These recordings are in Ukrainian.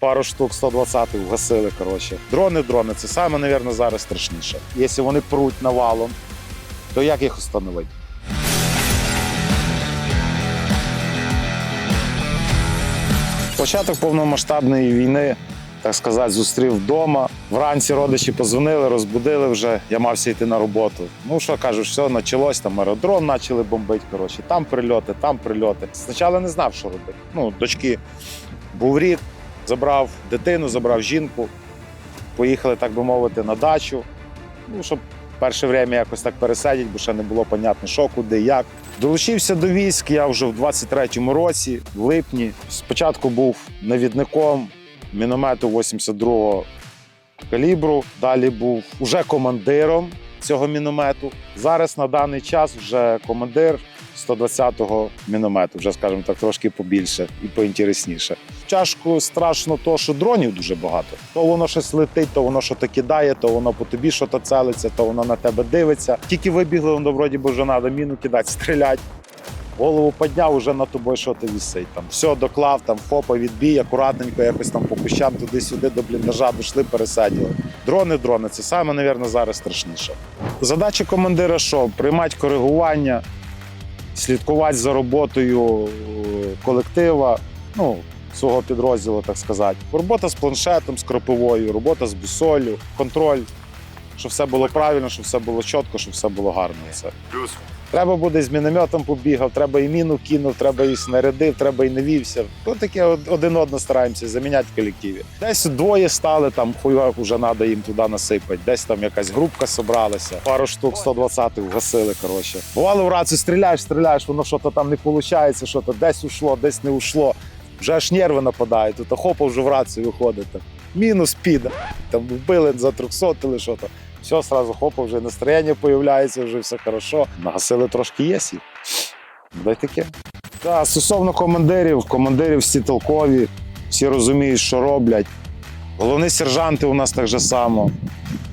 Пару штук 120 вгасили. Коротше. Дрони, дрони це саме, мабуть, зараз страшніше. Якщо вони пруть навалом, то як їх встановити? Початок повномасштабної війни, так сказати, зустрів вдома. Вранці родичі позвонили, розбудили вже. Я мався йти на роботу. Ну що кажуть, все почалось, там аеродром почали бомбити. Коротше, там прильоти, там прильоти. Спочатку не знав, що робити. Ну, дочки був рік, забрав дитину, забрав жінку. Поїхали, так би мовити, на дачу. Ну, щоб перше время якось так пересидіти, бо ще не було понятно, що, куди, як. Долучився до військ я вже в 23-му році, в липні. Спочатку був навідником міномету 82-го калібру. Далі був уже командиром цього міномету. Зараз на даний час вже командир 120-го міномету, вже скажімо так, трошки побільше і поінтересніше. Чашку страшно, то що дронів дуже багато. То воно щось летить, то воно щось кидає, то воно по тобі щось целиться, то воно на тебе дивиться. Тільки вибігли, воно вроді бо вже треба міну кидати, стріляти. Голову підняв, уже на тобою що ти вісить. Там все доклав, там хопа, відбій, акуратненько, якось там по кущам туди-сюди до бліндажа дійшли, пересадили. Дрони, дрони це саме, мабуть, зараз страшніше. Задача командира що? Приймати коригування, слідкувати за роботою е, колектива, ну, свого підрозділу, так сказати. Робота з планшетом, з кропивою, робота з бусолю, контроль, щоб все було правильно, щоб все було чітко, щоб все було гарно. Все. Плюс. Треба буде з мінометом побігав, треба і міну кинув, треба і снарядив, треба і навівся. То таке один одно стараємося заміняти в колективі. Десь двоє стали, там хуйок вже треба їм туди насипати. Десь там якась групка собралася, пару штук 120 вгасили. Коротше. Бувало в рацію стріляєш, стріляєш, воно що то там не виходить, що то десь ушло, десь не ушло. Вже аж нерви нападають, тут хопа вже в рацію виходить. Мінус піда. Там вбили за 300 що то. Все, сразу хопа, вже настроєння появляється, вже все хорошо. Нагасили трошки єсі. Дай таке. Так, стосовно командирів, командирів всі толкові, всі розуміють, що роблять. Головні сержанти у нас так же само.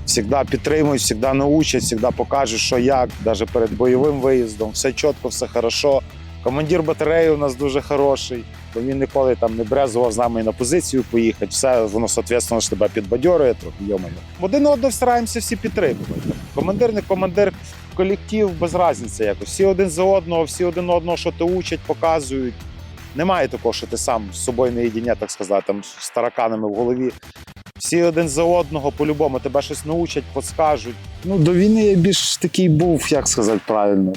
Всегда підтримують, завжди научать, завжди покажуть, що як, навіть перед бойовим виїздом. Все чітко, все хорошо. Командир батареї у нас дуже хороший, бо він ніколи там не брезував з нами на позицію поїхати. Все воно, соответственно, ж тебе підбадьорює трохи, йомаю. Один одного стараємося всі підтримувати. Командир, не командир, колектив без різниці якось. Всі один за одного, всі один одного, що то учать, показують. Немає такого, що ти сам з собою не єдине, так сказати, там з тараканами в голові. Всі один за одного, по-любому тебе щось научать, подскажуть. Ну, до війни я більш такий був, як сказати правильно.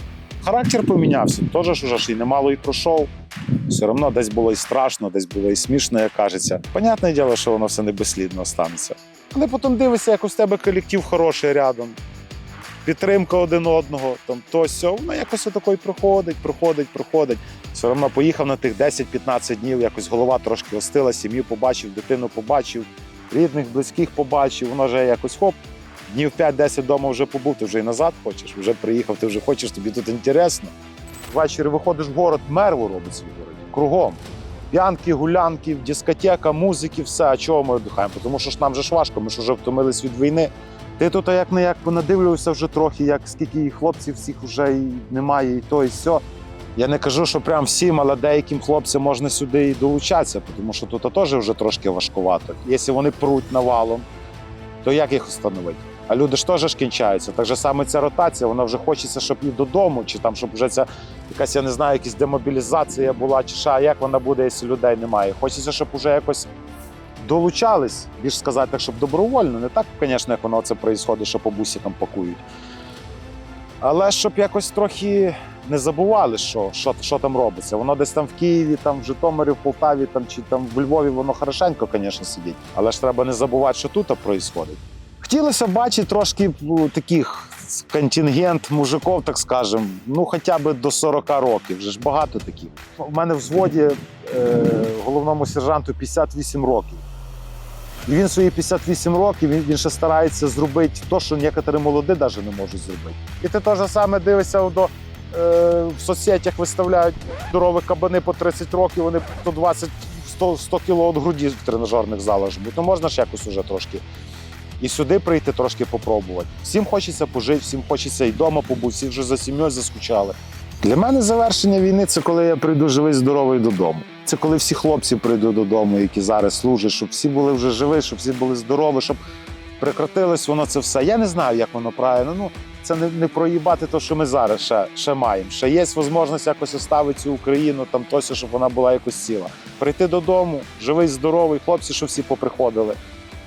Характер помінявся. Теж уже ж і немало і пройшов. Все одно десь було і страшно, десь було і смішно, як кажеться. Понятне діло, що воно все не безслідно останеться. Але потім дивишся, як у тебе колектив хороший рядом. Підтримка один одного, там то сьо, воно якось отако й проходить, проходить, проходить. Все одно поїхав на тих 10-15 днів, якось голова трошки остила, сім'ю побачив, дитину побачив, рідних, близьких побачив, воно вже якось хоп. Днів 5-10 вдома вже побув, ти вже і назад хочеш, вже приїхав, ти вже хочеш, тобі тут інтересно. Ввечері виходиш в город, мерву робиться в городі. Кругом. П'янки, гулянки, дискотека, музики, все. А чого ми віддихаємо? Тому що ж нам же ж важко, ми ж вже втомились від війни. Ти тут як не як понадивлювався вже трохи, як скільки хлопців всіх вже і немає, і то, і все. Я не кажу, що прям всім, але деяким хлопцям можна сюди і долучатися, тому що тут теж вже трошки важкувато. Якщо вони пруть навалом, то як їх встановити? А люди ж теж кінчаються. Так же саме ця ротація, вона вже хочеться, щоб і додому, чи там, щоб вже ця якась, я не знаю, якась демобілізація була, чи що, а як вона буде, якщо людей немає. Хочеться, щоб вже якось долучались, більш сказати, так, щоб добровольно, не так, звісно, як воно це відбувається, що по бусикам пакують. Але щоб якось трохи не забували, що, що, що там робиться. Воно десь там в Києві, там в Житомирі, в Полтаві там, чи там в Львові воно хорошенько, звісно, сидить. Але ж треба не забувати, що тут відбувається. Хотілося бачити трошки ну, таких контингент мужиків, так скажемо, ну хоча б до 40 років. Вже ж багато таких. У мене в взводі е, головному сержанту 58 років. І він свої 58 років він, він ще старається зробити те, що некоторі молоді навіть не можуть зробити. І ти теж саме дивишся до, е, в соцсетях виставляють здорові кабани по 30 років, вони по 20 100, 100 кіло від груді в тренажерних залах жмуть. Ну можна ж якось уже трошки і сюди прийти трошки попробувати. Всім хочеться пожити, всім хочеться і вдома побути, всі вже за сім'єю заскучали. Для мене завершення війни це коли я прийду живий, здоровий додому. Це коли всі хлопці прийдуть додому, які зараз служать, щоб всі були вже живі, щоб всі були здорові, щоб прекратилось воно це все. Я не знаю, як воно правильно. Ну це не, не проїбати те, що ми зараз ще, ще маємо. Ще є можливість якось оставити цю Україну там тося, щоб вона була якось ціла. Прийти додому, живий, здоровий, хлопці, щоб всі поприходили,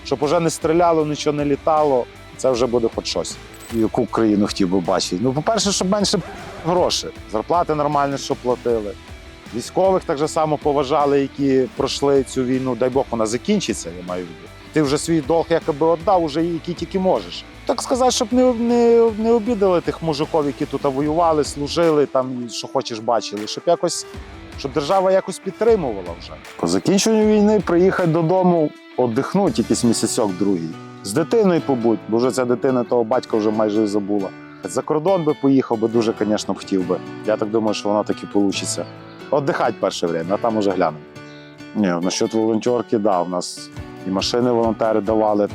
щоб уже не стріляло, нічого не літало. Це вже буде хоч щось. Яку країну хотів би бачити? Ну, по-перше, щоб менше грошей, зарплати нормальні, щоб платили. Військових так же само поважали, які пройшли цю війну. Дай Бог, вона закінчиться, я маю в. Ти вже свій долг якоби віддав, уже який тільки можеш. Так сказати, щоб не, не, не обідали тих мужиків, які тут воювали, служили, там що хочеш бачили, щоб якось, щоб держава якось підтримувала вже. По закінченню війни приїхати додому, віддихнути якийсь місяцьок другий. З дитиною побудь, бо вже ця дитина того батька вже майже і забула. За кордон би поїхав, би дуже, звісно, хотів би. Я так думаю, що воно таки вийде. Отдихати перше время, а там уже глянемо. Ні, насчет волонтерки, да, у нас і машини волонтери давали.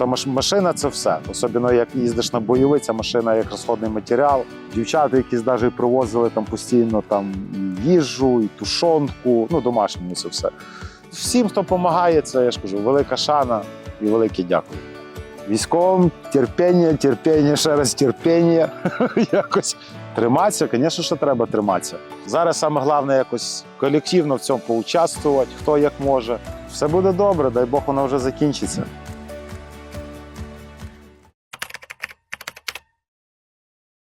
А машина це все. Особливо як їздиш на бойовий, ця машина як розходний матеріал. Дівчата якісь навіть привозили там постійно там їжу, і тушонку, ну домашню це все. Всім, хто допомагає, це я ж кажу, велика шана і велике дякую. Військовим терпіння, терпіння, ще раз терпіння. якось триматися, звісно, що треба триматися. Зараз саме головне якось колективно в цьому поучаствувати, хто як може. Все буде добре, дай Бог, воно вже закінчиться.